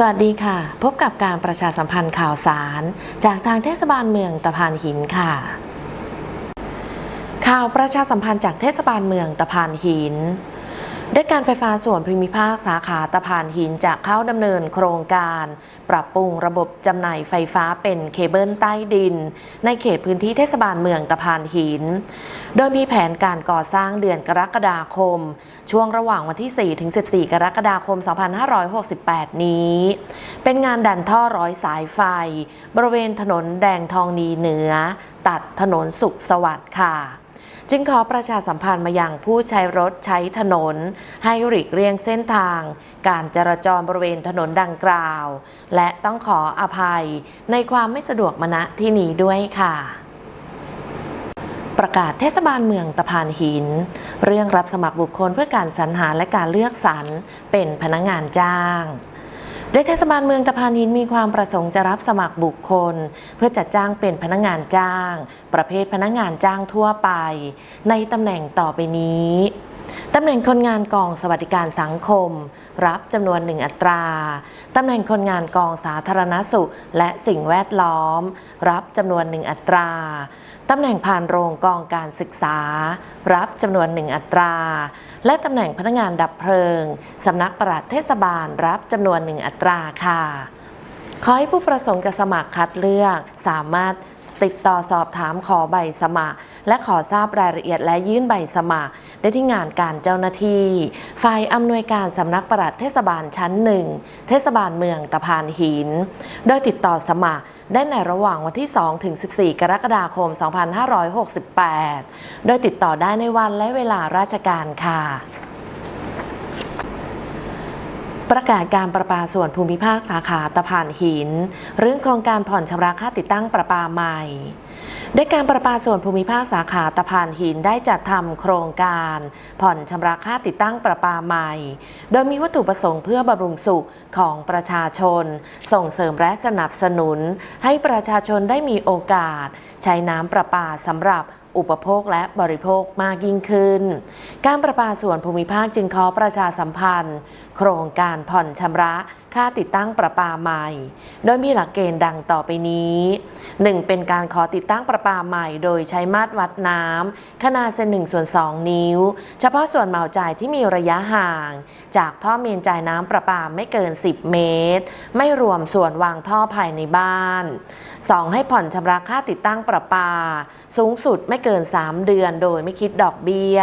สวัสดีค่ะ พบกับการประชาสัมพันธ์ข่าวสาร จากทางเทศบาลเมืองตะพานหินค่ะ ข่าวประชาสัมพันธ์จากเทศบาลเมืองตะพานหิน ได้การไฟฟ้าส่วนภูมิภาคสาขาตะพานหินจะเข้าดำเนินโครงการ ปรับปรุงระบบจำหน่ายไฟฟ้าเป็นเคเบิลใต้ดิน ในเขตพื้นที่เทศบาลเมืองตะพานหิน โดยมีแผนการก่อสร้างเดือนกรกฎาคม ช่วงระหว่างวันที่ 4 ถึง 14 กรกฎาคม 2568 นี้ เป็นงานดันท่อร้อยสายไฟ บริเวณถนนแดงทองนีเหนือ ตัดถนนสุขสวัสดิ์ค่ะ จึงขอประชาสัมพันธ์มายังผู้ใช้รถใช้ถนน ให้หลีกเลี่ยงเส้นทาง การจราจรบริเวณถนนดังกล่าว และต้องขออภัยในความไม่สะดวกมณะที่นี้ด้วยค่ะประกาศเทศบาลเมืองตะพานหิน เรื่องรับสมัครบุคคลเพื่อการสรรหาและการเลือกสรรเป็นพนักงานจ้าง โดยเทศบาลเมืองตะพานหินมีความประสงค์จะรับสมัครบุคคล เพื่อจัดจ้างเป็นพนักงานจ้าง ประเภทพนักงานจ้างทั่วไป ในตำแหน่งต่อไปนี้ ตำแหน่งคนงานกองสวัสดิการสังคม รับจำนวนหนึ่งอัตรา ตำแหน่งคนงานกองสาธารณสุข และสิ่งแวดล้อม รับจำนวนหนึ่งอัตรา ตำแหน่งผ่านโรงกองการศึกษา รับจำนวนหนึ่งอัตรา และตำแหน่งพนักงานดับเพลิงสำนักปลัดเทศบาล รับจำนวนหนึ่งอัตราค่ะ ขอให้ผู้ประสงค์จะสมัครคัดเลือกสามารถติดต่อสอบถามขอใบสมัคร และขอทราบรายละเอียดและยื่นใบสมัคร ได้ที่งานการเจ้าหน้าที่ ฝ่ายอำนวยการสำนักปลัดเทศบาลชั้นหนึ่งเทศบาลเมืองตะพานหิน โดยติดต่อสมัครได้ในระหว่างวันที่ 2 ถึง 14 กรกฎาคม 2568 โดยติดต่อได้ในวันและเวลาราชการค่ะ ประกาศการประปาส่วนภูมิภาคสาขาตะพานหิน เรื่องโครงการผ่อนชำระค่าติดตั้งประปาใหม่ด้วยการประปาส่วนภูมิภาคสาขาตะพานหินได้จัดทำโครงการ ผ่อนชำระค่าติดตั้งประปาใหม่ โดยมีวัตถุประสงค์เพื่อบำรุงสุขของประชาชน ส่งเสริมและสนับสนุน ให้ประชาชนได้มีโอกาส ใช้น้ำประปาสำหรับ อุปโภคและบริโภคมากยิ่งขึ้น การประปาส่วนภูมิภาคจึงขอประชาสัมพันธ์ โครงการผ่อนชำระค่าติดตั้งประปาใหม่ โดยมีหลักเกณฑ์ดังต่อไปนี้ 1. เป็นการขอติดตั้งประปาใหม่ โดยใช้มาตรวัดน้ำขนาดเซน1ส่วน2 นิ้ว เฉพาะส่วนเหมาจ่ายที่มีระยะห่าง จากท่อเมนจ่ายน้ำประปาไม่เกิน 10 เมตร ไม่รวมส่วนวางท่อภายในบ้าน 2. ให้ผ่อนชำระค่าติดตั้งประปา สูงสุดไม่เกิน 3 เดือน โดยไม่คิดดอกเบี้ย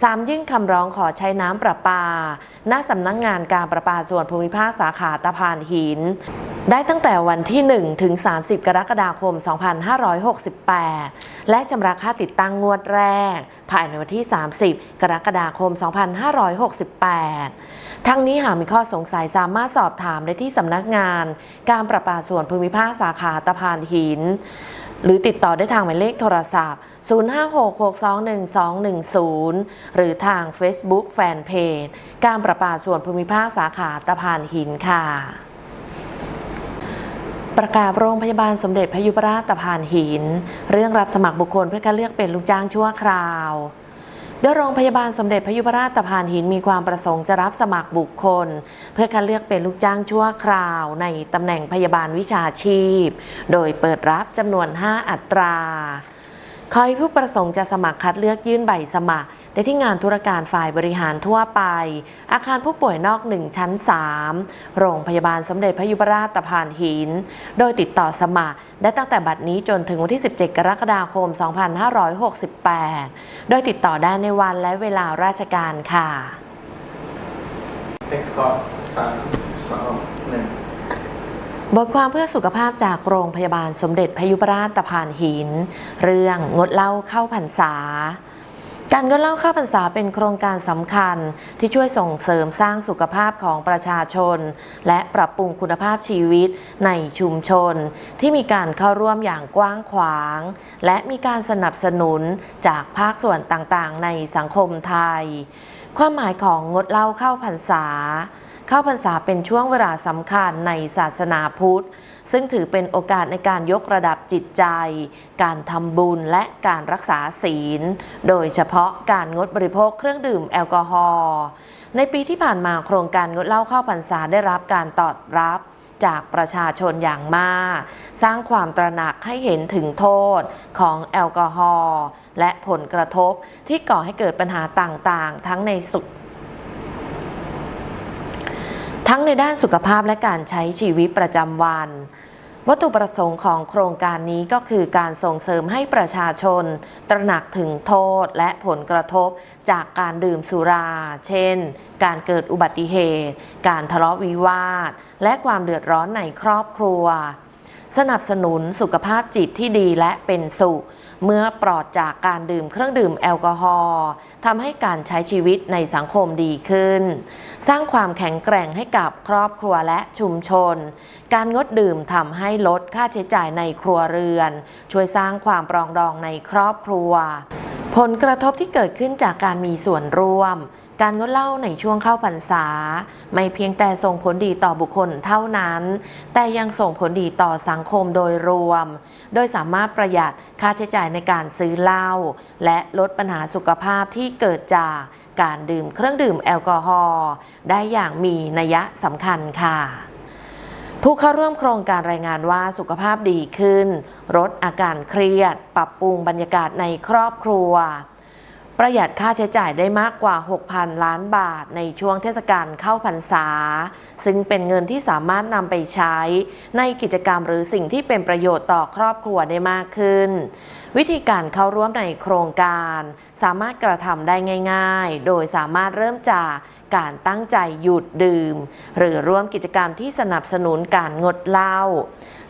3. ยื่นคำร้องขอใช้น้ำประปา หน้าสำนักงงานการประปาส่วนภูมิภาคสาขาตะพานหิน ได้ตั้งแต่วันที่ 1 ถึง 30 กรกฎาคม 2568 และชำระค่าติดตั้งงวดแรก ภายในวันที่ 30 กรกฎาคม 2568 ทั้งนี้หากมีข้อสงสัยสามารถสอบถามได้ที่สำนักงาน การประปาส่วนภูมิภาคสาขาตะพานหิน หรือติดต่อได้ทางหมายเลขโทรศัพท์ 056621210 หรือทาง Facebook Fanpage การประปาส่วนภูมิภาคสาขาตะพานหินค่ะ ประกาศโรงพยาบาลสมเด็จพยุพราชตะพานหิน เรื่องรับสมัครบุคคลเพื่อการเลือกเป็นลูกจ้างชั่วคราว โดยโรงพยาบาลสมเด็จพระยุพราชตะพานหินมีความประสงค์จะรับสมัครบุคคล เพื่อคัดเลือกเป็นลูกจ้างชั่วคราวในตำแหน่งพยาบาลวิชาชีพ โดยเปิดรับจำนวน 5 อัตรา ขอให้ผู้ประสงค์จะสมัครคัดเลือกยื่นใบสมัคร ได้ที่งานธุรการฝ่ายบริหารทั่วไป อาคารผู้ป่วยนอก 1 ชั้น 3 โรงพยาบาลสมเด็จพระยุพราชตะพานหิน โดยติดต่อสมัคร ได้ตั้งแต่บัดนี้จนถึงวันที่ 17 กรกฎาคม 2568 โดยติดต่อได้ในวันและเวลาราชการค่ะเทคก่อนสามสองหนึ่ง บทความเพื่อสุขภาพจากโรงพยาบาลสมเด็จพยุพราชตะพานหิน เรื่องงดเหล้าเข้าพรรษา การงดเหล้าเข้าพรรษาเป็นโครงการสำคัญที่ช่วยส่งเสริมสร้างสุขภาพของประชาชน และปรับปรุงคุณภาพชีวิตในชุมชน ที่มีการเข้าร่วมอย่างกว้างขวาง และมีการสนับสนุนจากภาคส่วนต่างๆ ในสังคมไทย ความหมายของงดเหล้าเข้าพรรษา เข้าพรรษาเป็นช่วงเวลาสำคัญในศาสนาพุทธ ซึ่งถือเป็นโอกาสในการยกระดับจิตใจ การทำบุญและการรักษาศีล โดยเฉพาะการงดบริโภคเครื่องดื่มแอลกอฮอล์ในปีที่ผ่านมาโครงการงดเหล้าเข้าพรรษาได้รับการตอบรับจากประชาชนอย่างมาก สร้างความตระหนักให้เห็นถึงโทษของแอลกอฮอล์และผลกระทบที่ก่อให้เกิดปัญหาต่างๆ ทั้งในสุข ทั้งในด้านสุขภาพและการใช้ชีวิตประจำวัน วัตถุประสงค์ของโครงการนี้ก็คือการส่งเสริมให้ประชาชน ตระหนักถึงโทษและผลกระทบจากการดื่มสุรา เช่น การเกิดอุบัติเหตุ การทะเลาะวิวาท และความเดือดร้อนในครอบครัว สนับสนุนสุขภาพจิตที่ดีและเป็นสุข เมื่อปลอดจากการดื่มเครื่องดื่มแอลกอฮอล์ทำให้การใช้ชีวิตในสังคมดีขึ้น สร้างความแข็งแกร่งให้กับครอบครัวและชุมชน การงดดื่มทำให้ลดค่าใช้จ่ายในครัวเรือน ช่วยสร้างความปรองดองในครอบครัว ผลกระทบที่เกิดขึ้นจากการมีส่วนร่วม การงดเหล้าในช่วงเข้าพรรษา ไม่เพียงแต่ส่งผลดีต่อบุคคลเท่านั้น แต่ยังส่งผลดีต่อสังคมโดยรวม โดยสามารถประหยัดค่าใช้จ่ายในการซื้อเหล้าและลดปัญหาสุขภาพที่เกิดจากการดื่มเครื่องดื่มแอลกอฮอล์ได้อย่างมีนัยสำคัญค่ะ ผู้เข้าร่วมโครงการรายงานว่าสุขภาพดีขึ้น ลดอาการเครียด ปรับปรุงบรรยากาศในครอบครัว ประหยัดค่าใช้จ่ายได้มากกว่า 6,000 ล้านบาทในช่วงเทศกาลเข้าพรรษา ซึ่งเป็นเงินที่สามารถนำไปใช้ในกิจกรรมหรือสิ่งที่เป็นประโยชน์ต่อครอบครัวได้มากขึ้น วิธีการเข้าร่วมในโครงการ สามารถกระทำได้ง่าย ๆ โดยสามารถเริ่มจากการตั้งใจหยุดดื่ม หรือร่วมกิจกรรมที่สนับสนุนการงดเหล้า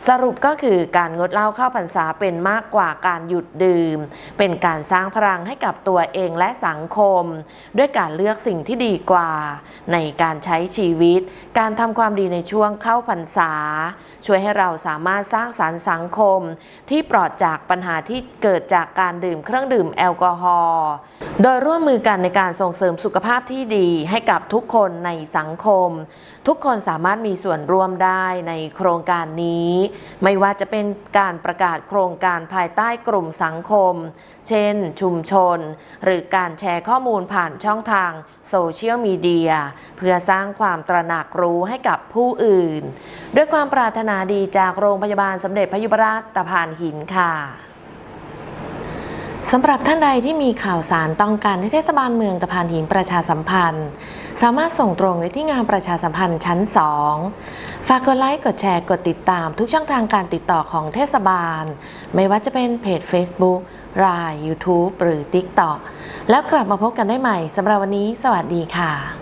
สรุปก็คือการงดเหล้าเข้าพรรษาเป็นมากกว่าการหยุดดื่ม เป็นการสร้างพลังให้กับตัวเองและสังคม ด้วยการเลือกสิ่งที่ดีกว่า ในการใช้ชีวิต การทำความดีในช่วงเข้าพรรษา ช่วยให้เราสามารถสร้างสารรค์สังคม ที่ปลอดจากปัญหาที่เกิดจากการดื่มเครื่องดื่มแอลกอฮอล์โดยร่วมมือกันในการส่งเสริมสุขภาพที่ดีให้กับทุกคนในสังคม ทุกคนสามารถมีส่วนร่วมได้ในโครงการนี้ ไม่ว่าจะเป็นการประกาศโครงการภายใต้กลุ่มสังคม เช่น ชุมชน หรือการแชร์ข้อมูลผ่านช่องทางโซเชียลมีเดียเพื่อสร้างความตระหนักรู้ให้กับผู้อื่น ด้วยความปรารถนาดีจากโรงพยาบาลสมเด็จพระยุพราชตะพานหินค่ะ สำหรับท่านใดที่มีข่าวสารต้องการให้เทศบาลเมืองตะพานหินประชาสัมพันธ์ สามารถส่งตรงไปที่งานประชาสัมพันธ์ชั้น 2 ฝากกดไลค์ กดแชร์ กดติดตาม ทุกช่องทางการติดต่อของเทศบาล ไม่ว่าจะเป็นเพจ Facebook ราย YouTube หรือ TikTok แล้วกลับมาพบกันได้ใหม่สำหรับวันนี้ สวัสดีค่ะ